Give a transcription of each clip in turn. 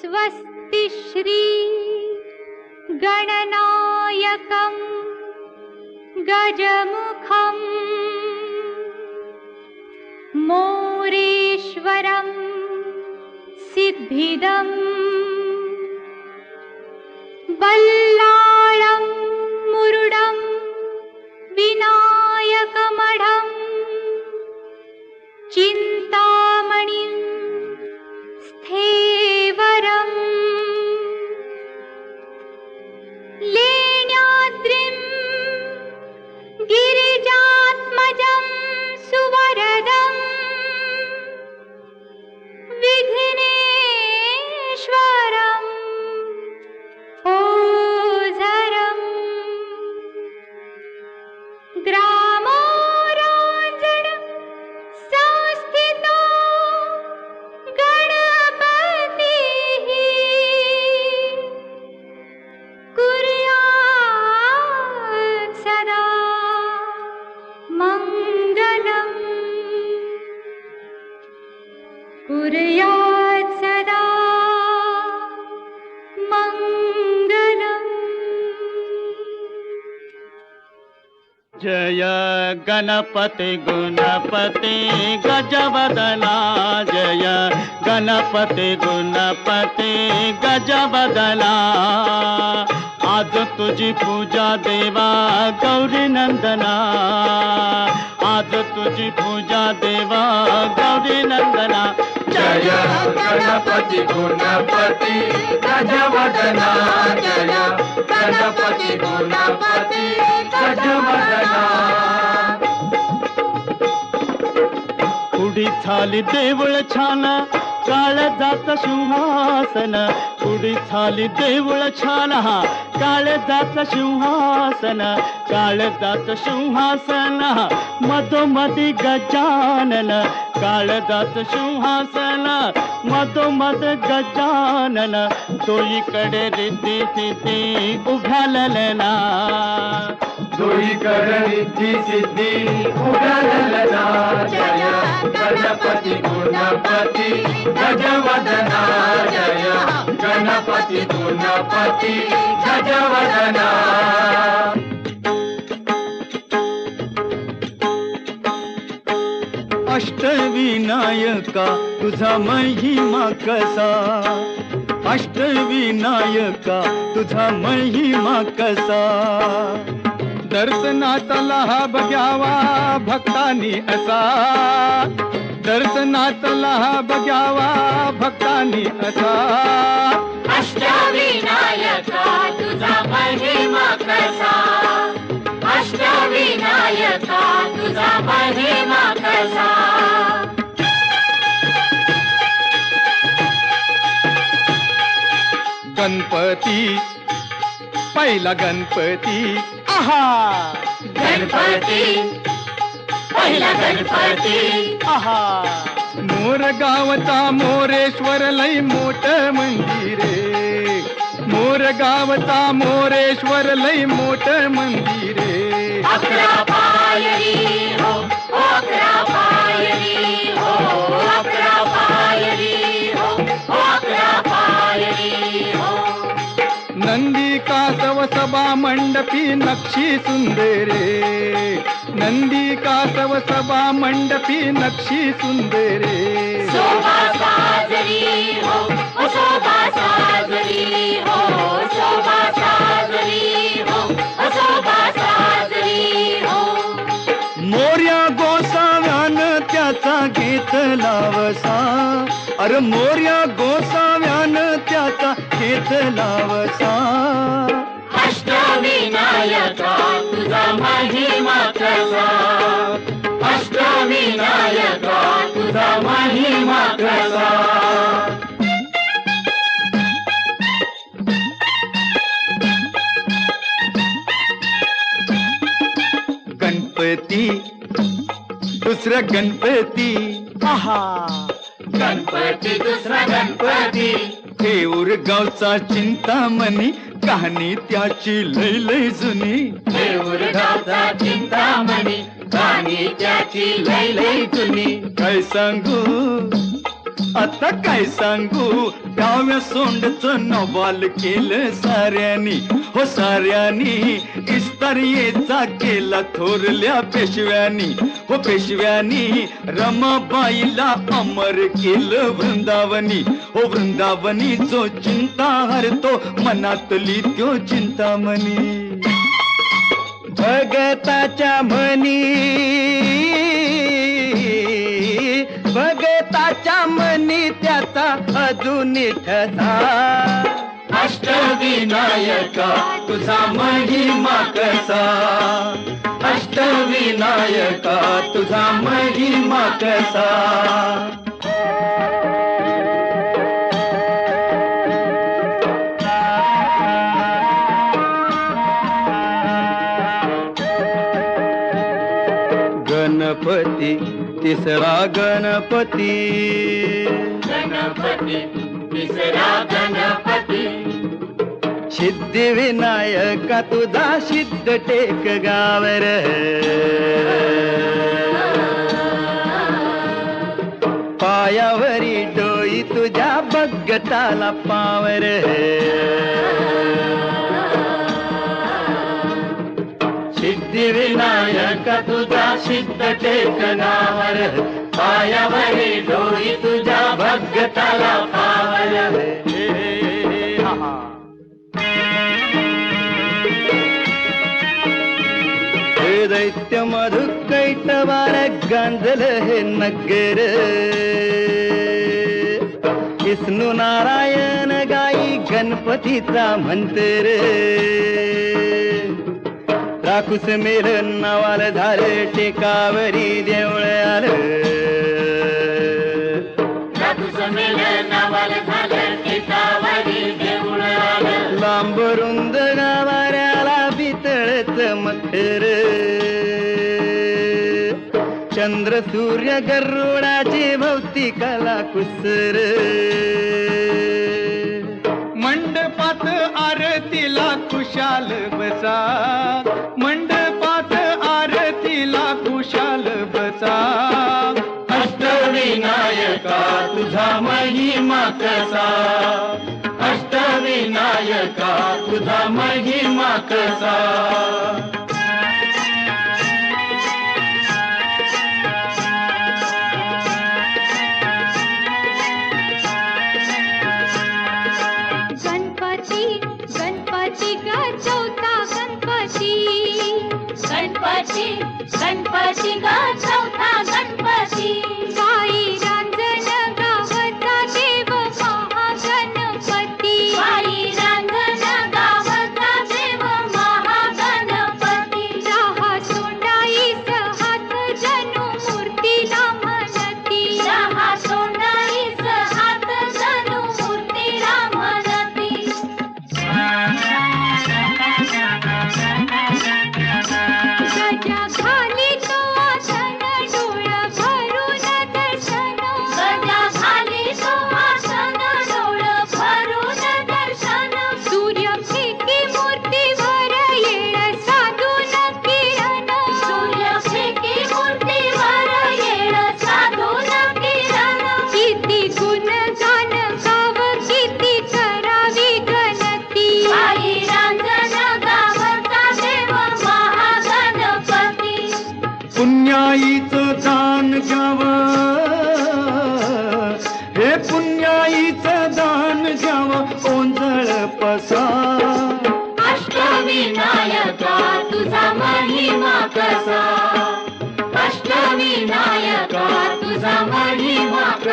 स्वस्ति श्री गणनायकं गजमुखम् मोरेश्वरं सिद्धिदम् बल्लाळं कुर्यात् सदा जय गणपति गुणपति गजवदना। जय गणपति गुणपति गजवदना। आज तुझी पूजा देवा गौरी नंदना। आज तुझी पूजा देवा गौरी नंदना। गणपती गुणपती गजवदना जय गणपती गुणपती गजवदना पुढी झाली देवळ छान काळ जात सिंहासन. उडी झाली देवळ छान हा. काळ सिंहासन काळ सिंहासन मधोमधी गजानन काळ सिंहासन मधोमध गजानन. तोईकडे रिद्धी सिद्धी उभ्यालना दोईकडे रिद्धी सिद्धी. उघडलना जय. गणपती गुणपती गजवदना जय. गणपती गुणपती गजवदना अष्टविनायका तुझा महिमा कसा? अष्टविनायका तुझा महिमा कसा? दर्शनातला हा बघ्यावा भक्तानी असा. दर्शनातला हा बघ्यावा भक्तानी असा. अष्टविनायका तुझा महिमा कसा? अष्टविनायका तुझा महिमा कसा? गणपती पहिला गणपती आहा गणपती पहिला गणपती आहा. मोर गावचा मोरेश्वर लई मोठ मंदिरे मोर गावचा मोरेश्वर लई मोठ मंदिरे अकरा पायरी हो. सभा मंडपी नक्षी सुंदरे. नंदी कासव सभा मंडपी नक्षी सुंदरे. शोभा साजरी हो शोभा साजरी हो शोभा साजरी हो शोभा साजरी हो. मोर्या गोसाव्यान त्याचा घेतला वसा अरे मोर्या गोसाव्यान त्याचा घेतला वसा तुझा अष्टविनायका तुझा कसा गणपती दुसरा गणपती. आहा. गणपती दुसरा गणपती. हेऊर गावचा चिंतामणी कहाणी त्याची लय लय जुनी. देऊर गावचा चिंतामणी गाणी त्याची लय लय जुनी. काय सांगू? आता काय सांगू? डाव्या सोंडचं नवाल केलं साऱ्यानी. हो साऱ्यानी इस्तारियेचा केला थोरल्या पेशव्यानी. हो पेशव्यानी रमाबाईला अमर केलं वृंदावनी. हो वृंदावनी जो चिंता हरतो मनातली त्यो चिंतामणी. भगताच्या म्हणी भगताच्या मनी त्याचा अजून ठसा अष्टविनायका तुझा महिमा कसा? अष्टविनायका तुझा महिमा कसा? तिसरा गणपती. गणपती तिसरा गणपती. सिद्धिविनायका तुझा सिद्ध टेक गावर. पायावरी डोई तुझ्या बग्गताला पावर. सिद्धिविनायका तुझा सिद्ध टेकनावर पायावरी डोई तुझ्या भगताला पावर. हे दैत्य मधु कैटवार गांजल हे नगर. विष्णू नारायण गाई गणपतीचा मंत्र. राकुस मेल नावाल झालं टेकावरी देवळ आलं. लांब रुंद गावाऱ्याला पितळच मखर. चंद्र सूर्य गरुडाची भौतिकाला कुसर. कुशाल खुशाल बसा. मंडपात आरतीला खुशाल बसा. अष्टविनायका तुझा महिमा कसा? अष्टविनायका तुझा महिमा कसा?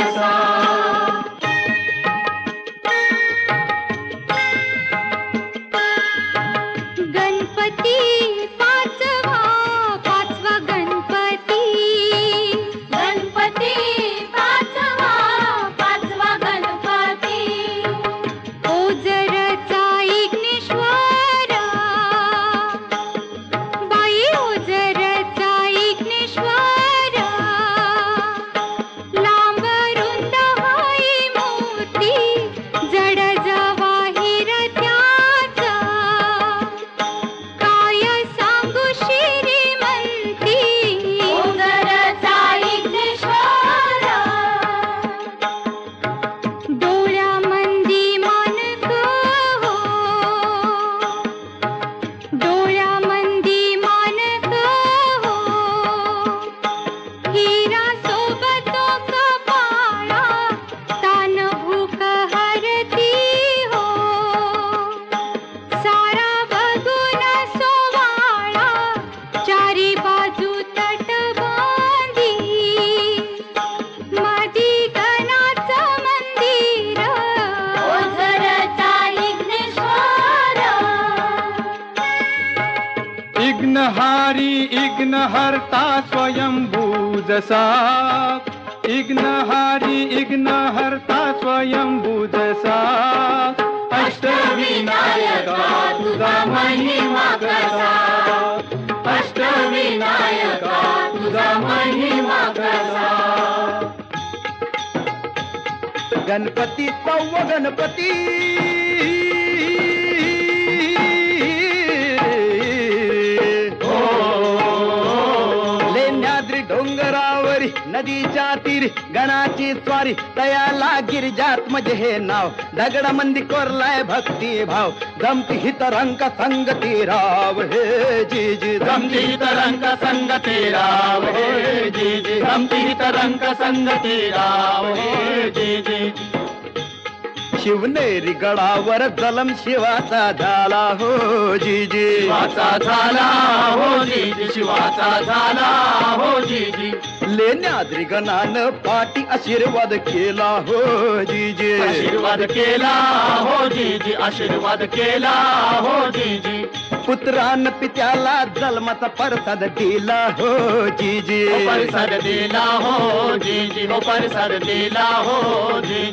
महिमा हरता स्वयंभू जसा इग्नहारी इग्न हरता स्वयंभू जसा अष्टविनायका तुझा महिमा कसा। अष्टविनायका तुझा महिमा कसा। गणपती सव्व गणपती। नदीच्या तीरी गणाची स्वारी तयाला गिरिजात मज़े हे नाव. दगडामंदी कोरलाय भक्ती भाव. जमती हित रंग संगती राव. हे जी जी जमती हित रंग संगती राव. हे जी जी जमती हित रंग संगती राव. हे जी जी शिवनेरी गडावर जलम शिवाचा झाला हो जी जी शिवाचा झाला हो जी जी शिवाचा झाला हो जी जी लेण्याद्री गणानं पाठी आशीर्वाद केला हो जी जी आशीर्वाद केला हो जी जी आशीर्वाद केला हो जी जी पुत्रान पित्याला जन्माचा प्रसाद दिला हो जी जी हो परिसर दिला हो जी जी हो परिसर दिला हो जी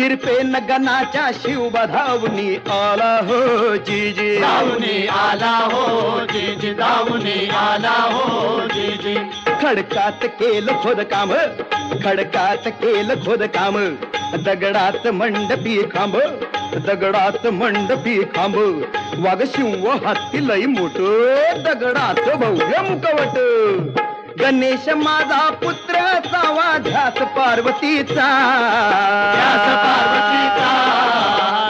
जी किरपेन गणाच्या शिवबधावनी आला हो जी जी धावणी आला हो जी जी धावणी आला हो जी जी खडकात केलं खोद काम खडकात केलं खोद काम. दगडात मंडपी खांब दगडात मंडपी खांब. वाघ शिव हत्ती लई मोठ दगडात भव्य मुकवट. गणेश माझा पुत्र सावा ध्यास पार्वतीचा. ध्यास पार्वतीचा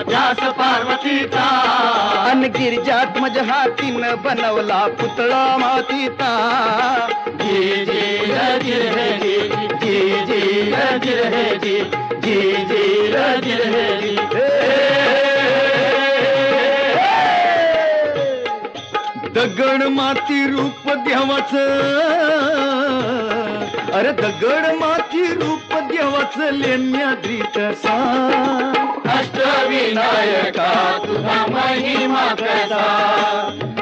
ध्यास पार्वतीचा. अन गिरिजात मज हातीनं बनवला पुतळा मातीचा. जी जी रजिर हे जी जी जी रजिर हे जी जी जी रजिर हे जी दगड माती रूप देवाच अरे दगड माती रूप देवाच लेण्याद्रीत सा अष्टविनायका तुझा महिमा कसा?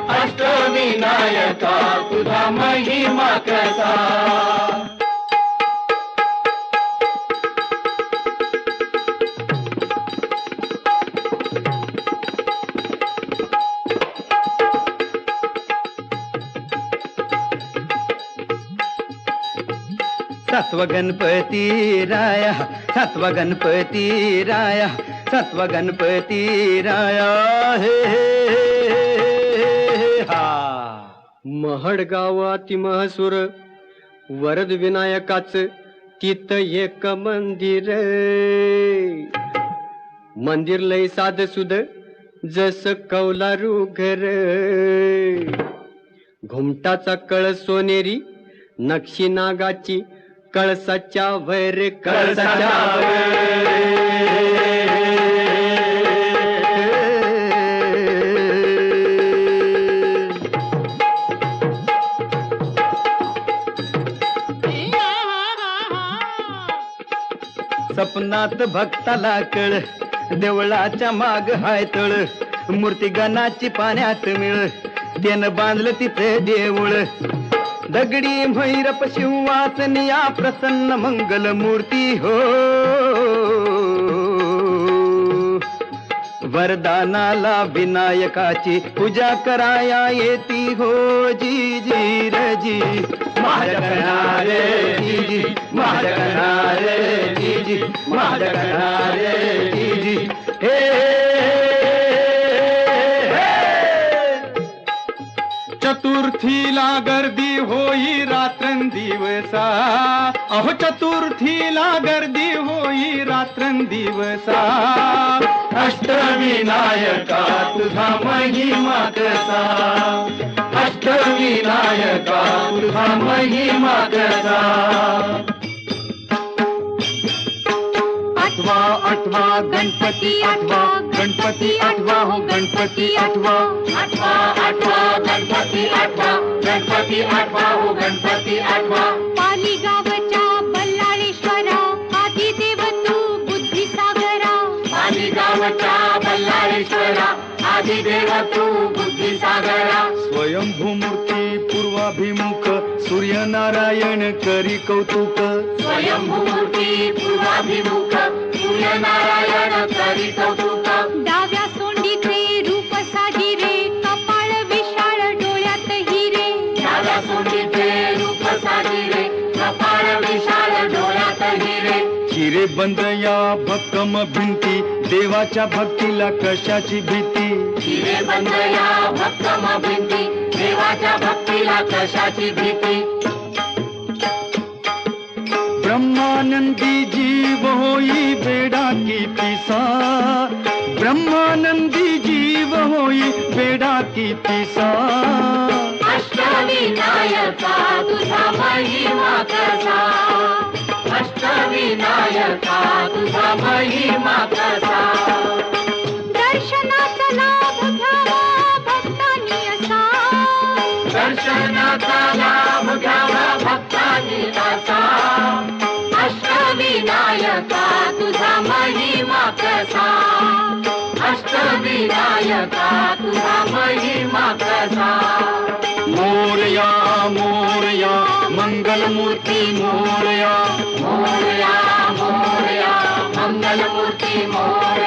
अष्टविनायका तुझा महिमा कसा? सत्व गणपती राया सत्व गणपती राया सत्व गणपती राया हे हे, हे, हा. महडगाव महसूर वरद विनायकाच तिथ एक मंदिर मंदिर लय साध सुद जस कौलारू घर. घुमटाचा कळ सोनेरी नक्षी नागाची कळसाच्या वैर कळसाच्या सपनात भक्ताला कळ देवळाच्या माग हाय तळ मूर्ती गणाची पाण्यात मिळ त्यानं बांधलं तिथे देऊळ. दगडी भैरप शिवासनिया प्रसन्न मंगल मूर्ती हो. वरदानाला विनायकाची पूजा कराया येती हो जी जी र जी माझ्या कणारे जी जी माझ्या कणारे जी जी माझ्या कणारे जी जी हे चतुर्थीला गर्दी होई रात्रंदिवसा. अहो चतुर्थीला गर्दी होई रात्रंदिवसा. अष्टविनायका तुझा महिमा कसा? अष्टविनायका तुझा महिमा कसा? आठवा आठवा गणपती आठवा गणपती आठवा हो गणपती आठवा आठवा आठवा गणपती आठवा गणपती आठवा हो गणपती आठवा पाली गावच्या बल्लाळेश्वरा आदी देव तू बुद्धी सागरा पाली गावच्या बल्लाळेश्वरा आदिदेव तू बुद्धी सागरा स्वयंभू मूर्ती पूर्वाभिमुख सूर्यनारायण करी कौतुक. स्वयंभूमूर्ती पूर्वाभिमुख सूर्यनारायण करी कौतुक डाव्या सोंडीचे रूप साजिरे कपाळ विशाळ डोळ्यात हिरे. डाव्या सोंडीचे रूप साजिरे कपाळ विशाल डोळ्यात हिरे. हिरे बंद या भक्कम भिंती देवाच्या भक्तीला कशाची भीती? हिरे बंद या भक्कम भिंती देवाच्या भक्तीला कशाची भीती? ब्रह्मानंदी जीव होई बेडा की पिसा। ब्रह्मानंदी जीव होई बेडा की पिसा। अष्टविनायका तुझा महिमा कसा। अष्टविनायका तुझा महिमा कसा। दर्शनाचा लाभ घ्यावा भक्तांनी असा। दर्शनाचा लाभ घ्यावा भक्तांनी असा। अष्टविनायका तुझा महिमा कसा अष्टविनायका तुझा महिमा कसा मोरया मोरया मंगलमूर्ती मोरया. मोरया मोरया मंगलमूर्ती मोरया मोरया.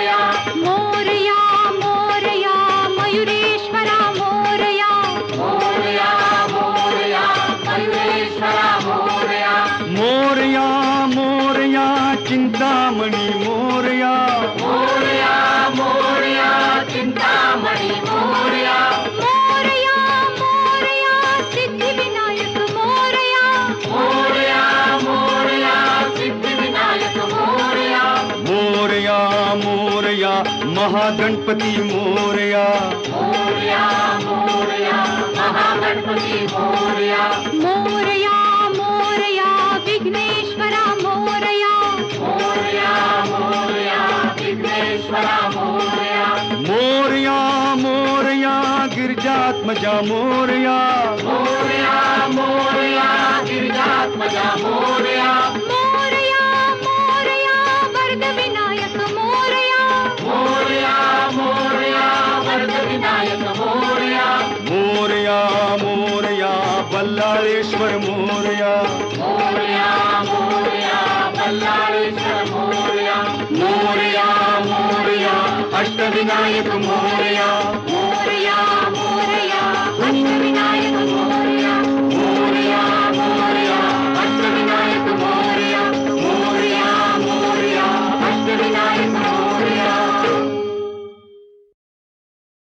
चिंतामणी मोरया। मोरया मोरया चिंतामणी मोरया। मोरया मोरया सिद्धिविनायक मोरया। मोरया मोरया सिद्धिविनायक मोरया। मोरया मोरया महागणपती मोरया। मोरया मोरया महागणपती मोरया। मोरया मोरया विघ्नेश्वरा मोरया मोरया गिरजात्मजा मोरिया। मोरया मोरिया गिरिजात्मजा मोरया मोरया